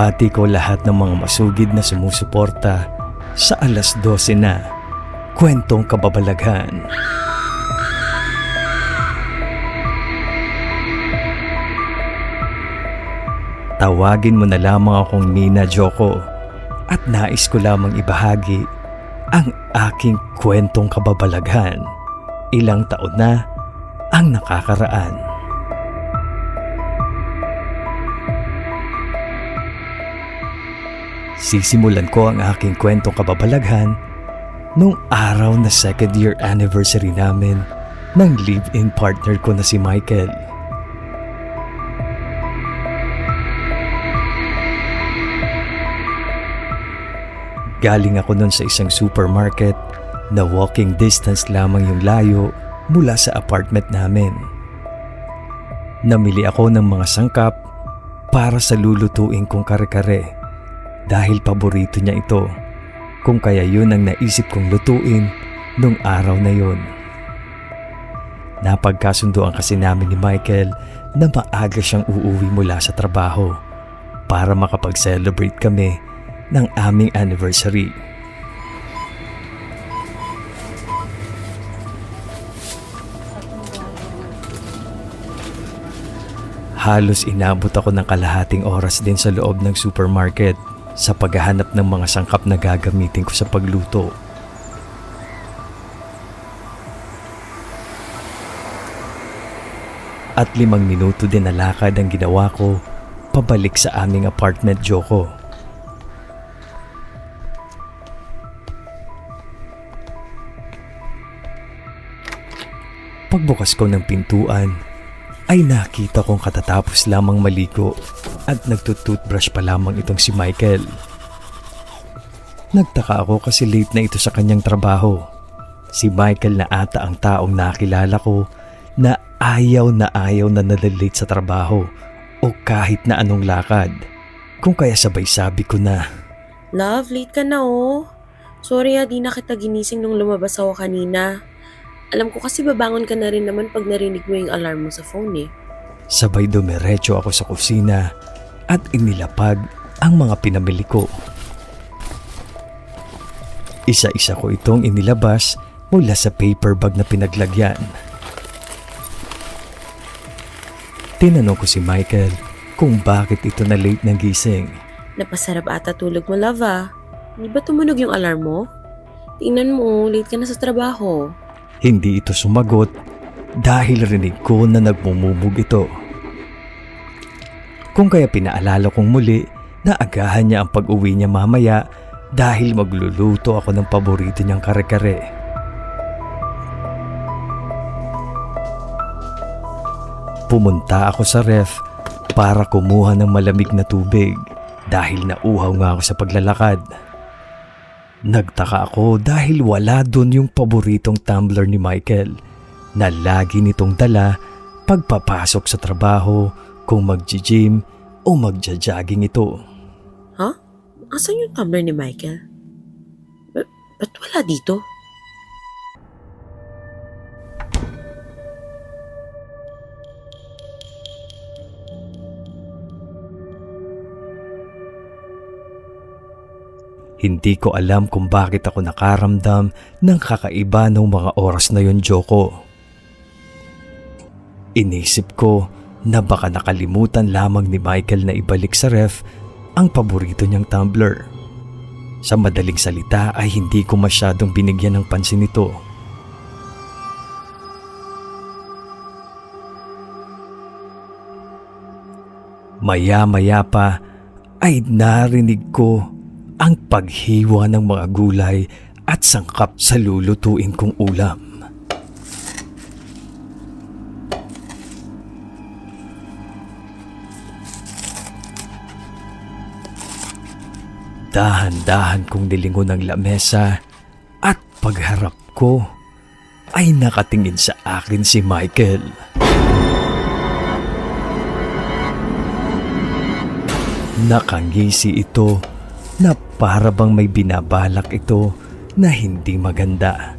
Pinabati ko lahat ng mga masugid na sumusuporta sa alas 12 na kwentong kababalaghan. Tawagin mo na lamang akong Nina Joko at nais ko lamang ibahagi ang aking kwentong kababalaghan. Ilang taon na ang nakakaraan. Sisimulan ko ang aking kwentong kababalaghan nung araw na second year anniversary namin ng live-in partner ko na si Michael. Galing ako nun sa isang supermarket na walking distance lamang yung layo mula sa apartment namin. Namili ako ng mga sangkap para sa lulutuin kong kare-kare dahil paborito niya ito. Kung kaya yun ang naisip kong lutuin nung araw na yun. Napagkasunduan kasi namin ni Michael na maaga siyang uuwi mula sa trabaho para makapag-celebrate kami ng aming anniversary. Halos inabot ako ng kalahating oras din sa loob ng supermarket sa paghahanap ng mga sangkap na gagamitin ko sa pagluto. At limang minuto din na lakad ang ginawa ko pabalik sa aming apartment Joko. Pagbukas ko ng pintuan, ay nakita kong katatapos lamang maligo at nagtututbrush pa lamang itong si Michael. Nagtaka ako kasi late na ito sa kanyang trabaho. Si Michael na ata ang taong nakilala ko na ayaw na ayaw na nalalate sa trabaho o kahit na anong lakad. Kung kaya sabay sabi ko na, Love, late ka na oh. Sorry ah, di na kita ginising nung lumabas ako kanina. Alam ko kasi babangon ka na rin naman pag narinig mo yung alarm mo sa phone eh. sabay dumiretso ako sa kusina at inilapag ang mga pinamili ko. Isa-isa ko itong inilabas mula sa paper bag na pinaglagyan. Tinanong ko si Michael kung bakit ito na late ng gising. Napasarap ata tulog mo, love ah. Di ba tumunog yung alarm mo? Tingnan mo, late ka na sa trabaho. Hindi ito sumagot dahil rinig ko na nagmumubog ito. Kung kaya pinaalala kong muli na agahan niya ang pag-uwi niya mamaya dahil magluluto ako ng paborito niyang kare-kare. Pumunta ako sa ref para kumuha ng malamig na tubig dahil nauhaw nga ako sa paglalakad. Nagtaka ako dahil wala doon yung paboritong tumbler ni Michael na lagi nitong dala pagpapasok sa trabaho kung magji-gym o magja-jogging ito. Ha? Asan yung tumbler ni Michael? Ba- ba't wala dito? Hindi ko alam kung bakit ako nakaramdam ng kakaiba ng mga oras na yon Joko. Inisip ko na baka nakalimutan lamang ni Michael na ibalik sa ref ang paborito niyang tumbler. Sa madaling salita ay hindi ko masyadong binigyan ng pansin ito. Maya-maya pa ay narinig ko ang paghiwa ng mga gulay at sangkap sa lulutuin kong ulam. Dahan-dahan kong nilingon ang lamesa at pagharap ko ay nakatingin sa akin si Michael. Nakangisi ito na para bang may binabalak ito na hindi maganda.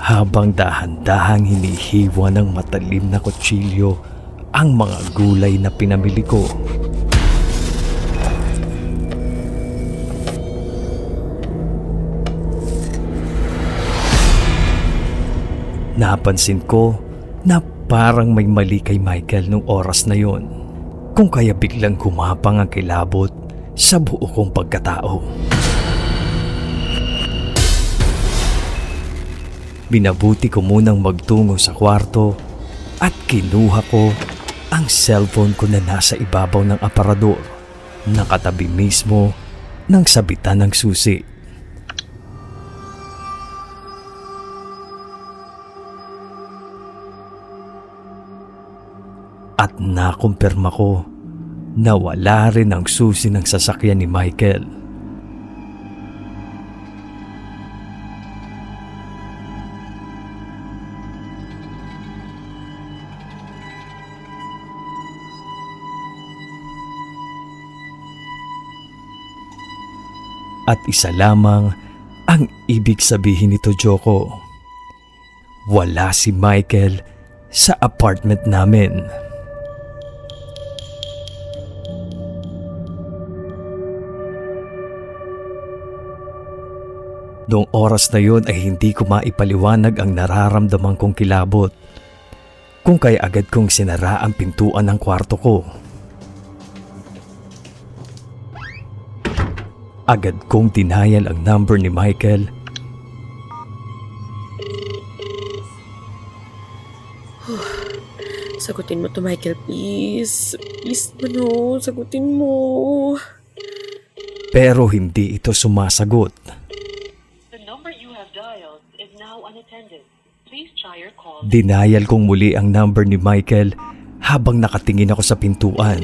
Habang dahan-dahang hinihiwa ng matalim na kutsilyo ang mga gulay na pinamili ko. Napansin ko na parang may mali kay Michael nung oras na yon. Kung kaya biglang gumapang ang kilabot sa buo kong pagkatao. Binabuti ko munang magtungo sa kwarto at kinuha ko ang cellphone ko na nasa ibabaw ng aparador nakatabi mismo ng sabitan ng susi. At nakumpirma ko na wala rin ang susi ng sasakyan ni Michael. At isa lamang ang ibig sabihin nito, Joko. Wala si Michael sa apartment namin. Noong oras na yun ay hindi ko maipaliwanag ang nararamdaman kong kilabot. Kung kaya agad kong sinara ang pintuan ng kwarto ko. Agad kong dinayal ang number ni Michael Sagutin mo to, Michael, please. Please oh. Sagutin mo. pero hindi ito sumasagot. Dinayal kong muli ang number ni Michael habang nakatingin ako sa pintuan.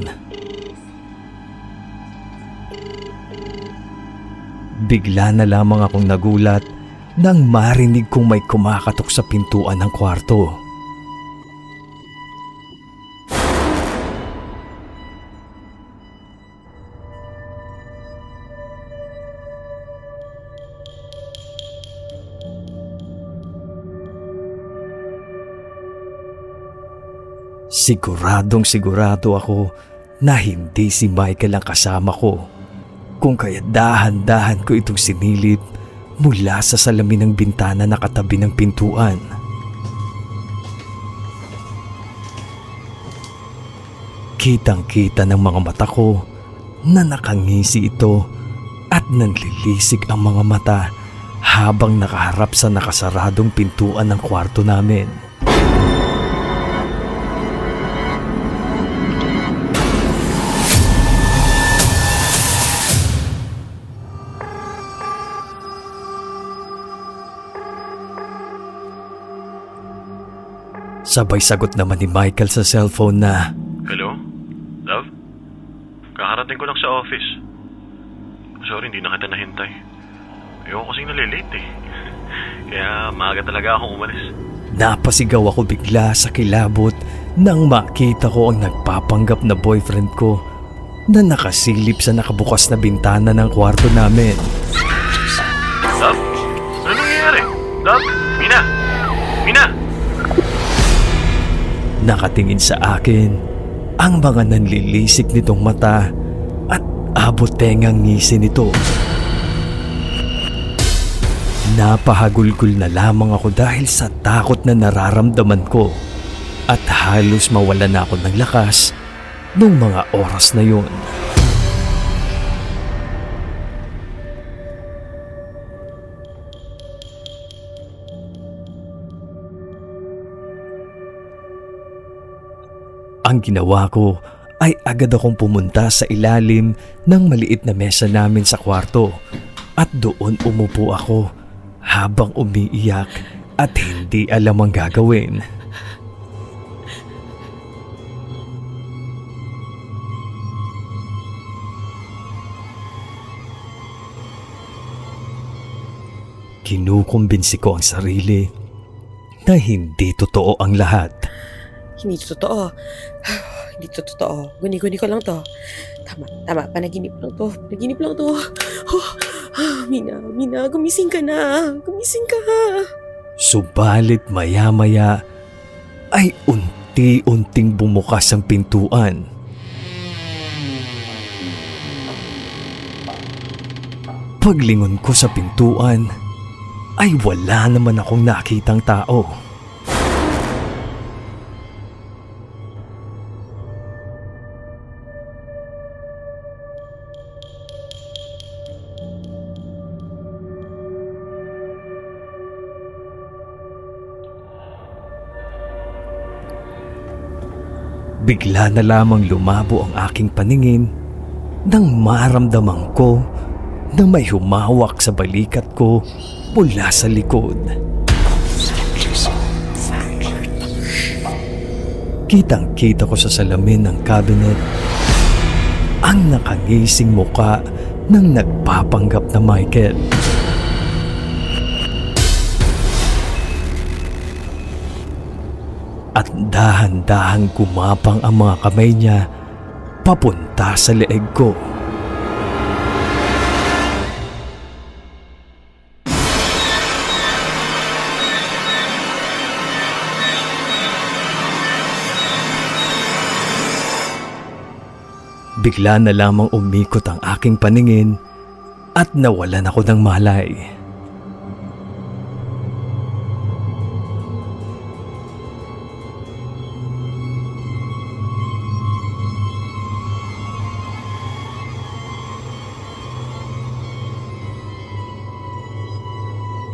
Bigla na lamang akong nagulat nang marinig kong may kumakatok sa pintuan ng kwarto. Siguradong sigurado ako na hindi si Michael ang kasama ko. Kung kaya dahan-dahan ko itong sinilip mula sa salamin ng bintana na katabi ng pintuan. Kitang-kita ng mga mata ko na nakangisi ito at nanlilisik ang mga mata habang nakaharap sa nakasaradong pintuan ng kwarto namin. Sabay sagot naman ni Michael sa cellphone na Hello? Love? Kakarating ko lang sa office. Sorry, hindi na kita nahintay. Ayoko kasing nalilate eh. Kaya maaga talaga akong umalis. napasigaw ako bigla sa kilabot nang makita ko ang nagpapanggap na boyfriend ko na nakasilip sa nakabukas na bintana ng kwarto namin. Love? Ano nangyayari? Love? Mina? Mina? Nakatingin sa akin ang mga nanlilisik nitong mata at abot tengang ngisi nito. Napahagulgul na lamang ako dahil sa takot na nararamdaman ko at halos mawala na ako ng lakas nung mga oras na yun. Ang ginawa ko ay agad akong pumunta sa ilalim ng maliit na mesa namin sa kwarto at doon umupo ako habang umiiyak at hindi alam ang gagawin. Kinukumbinsi ko ang sarili na hindi totoo ang lahat. Hindi to totoo. Hindi to totoo. Guni-guni ko lang to. Tama, tama. Panaginip lang to. Panaginip lang to. Oh, ah, Mina, Mina, gumising ka na. Gumising ka. Subalit maya-maya ay unti-unting bumukas ang pintuan. Paglingon ko sa pintuan, ay wala naman akong nakitang tao. Bigla na lamang lumabo ang aking paningin nang maramdaman ko na may humawak sa balikat ko mula sa likod. Kitang-kita ko sa salamin ng cabinet ang nakangising muka ng nagpapanggap na Michael. At dahan-dahan gumapang ang mga kamay niya papunta sa leeg ko. Bigla na lamang umikot ang aking paningin at nawalan ako ng malay.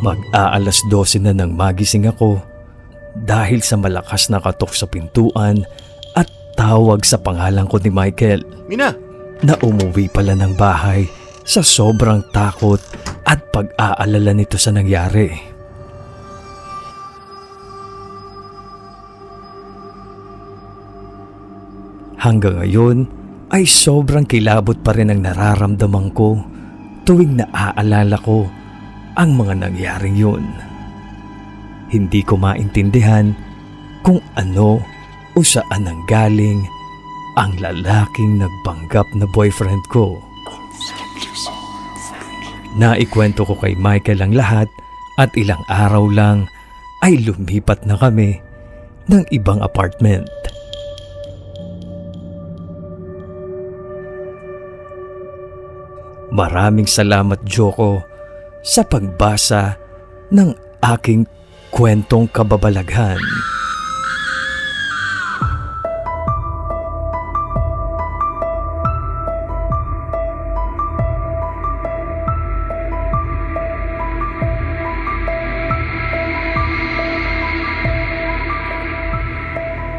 Mag-aalas 12 na nang magising ako dahil sa malakas na katok sa pintuan at tawag sa pangalan ko ni Michael Mina! na umuwi pala ng bahay sa sobrang takot at pag-aalala nito sa nangyari. Hanggang ngayon ay sobrang kilabot pa rin ang nararamdaman ko tuwing naaalala ko ang mga nangyaring yun. Hindi ko maintindihan kung ano o saan ang galing ang lalaking nagpanggap na boyfriend ko. Naikwento ko kay Michael ang lahat at ilang araw lang ay lumipat na kami ng ibang apartment. Maraming salamat Joko sa pagbasa ng aking kwentong kababalaghan.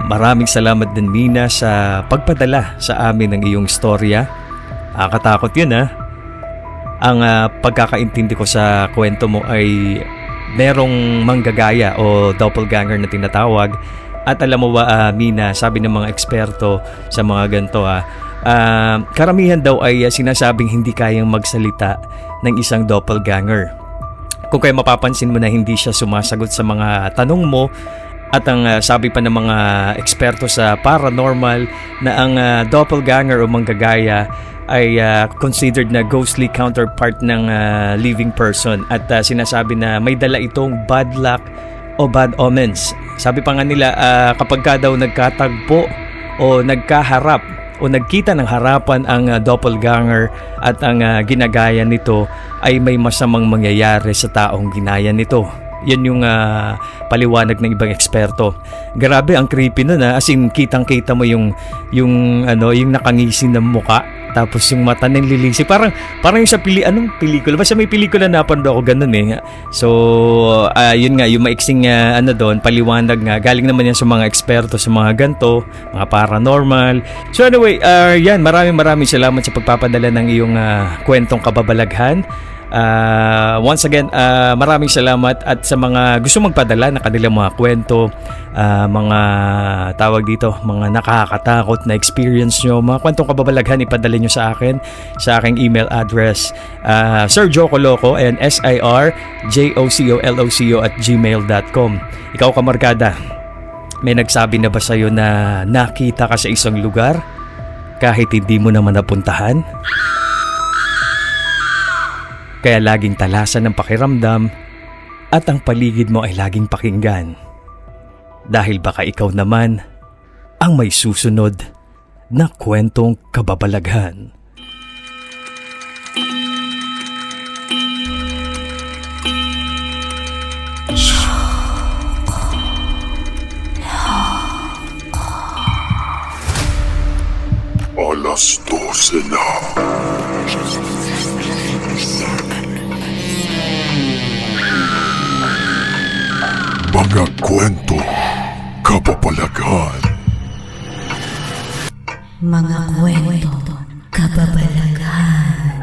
Maraming salamat din Mina sa pagpadala sa amin ng iyong storya. Nakakatakot yun ha. Ang ah, pagkakaintindi ko sa kwento mo ay merong manggagaya o doppelganger na tinatawag. At alam mo ba ah, Mina, sabi ng mga eksperto sa mga ganito ha, ah, karamihan daw ay sinasabing hindi kayang magsalita ng isang doppelganger. Kung kaya mapapansin mo na hindi siya sumasagot sa mga tanong mo at ang uh, sabi pa ng mga eksperto sa paranormal na ang uh, doppelganger o manggagaya ay uh, considered na ghostly counterpart ng uh, living person at uh, sinasabi na may dala itong bad luck o bad omens. Sabi pa nga nila uh, kapag ka daw nagkatagpo o nagkaharap o nagkita ng harapan ang uh, doppelganger at ang uh, ginagaya nito ay may masamang mangyayari sa taong ginaya nito. Yan yung ah, paliwanag ng ibang eksperto. Grabe ang creepy nun ah. As in kitang-kita mo yung yung ano, yung nakangisin ng muka tapos yung mata ng lilisi. Parang parang yung sa pili anong pelikula? Basta may pelikula na napanood ako ganun eh. So ah, yun nga yung maiksing ah, ano doon, paliwanag nga. Galing naman yan sa mga eksperto sa mga ganto, mga paranormal. So anyway, ah, yan maraming maraming salamat sa pagpapadala ng iyong ah, kwentong kababalaghan. Ah, once again, ah, maraming salamat at sa mga gusto magpadala ng kanilang mga kwento, ah, mga tawag dito, mga nakakatakot na experience nyo, mga kwentong kababalaghan ipadala nyo sa akin sa aking email address uh, Sir Joko Loco and S-I-R J-O-C-O-L-O-C-O at gmail.com Ikaw kamarkada, may nagsabi na ba sa'yo na nakita ka sa isang lugar kahit hindi mo naman napuntahan? Kaya laging talasan ng pakiramdam at ang paligid mo ay laging pakinggan. Dahil baka ikaw naman ang may susunod na kwentong kababalaghan. Alas 12 na. Mga kwento, kababalaghan, Mga kwento, kababalaghan.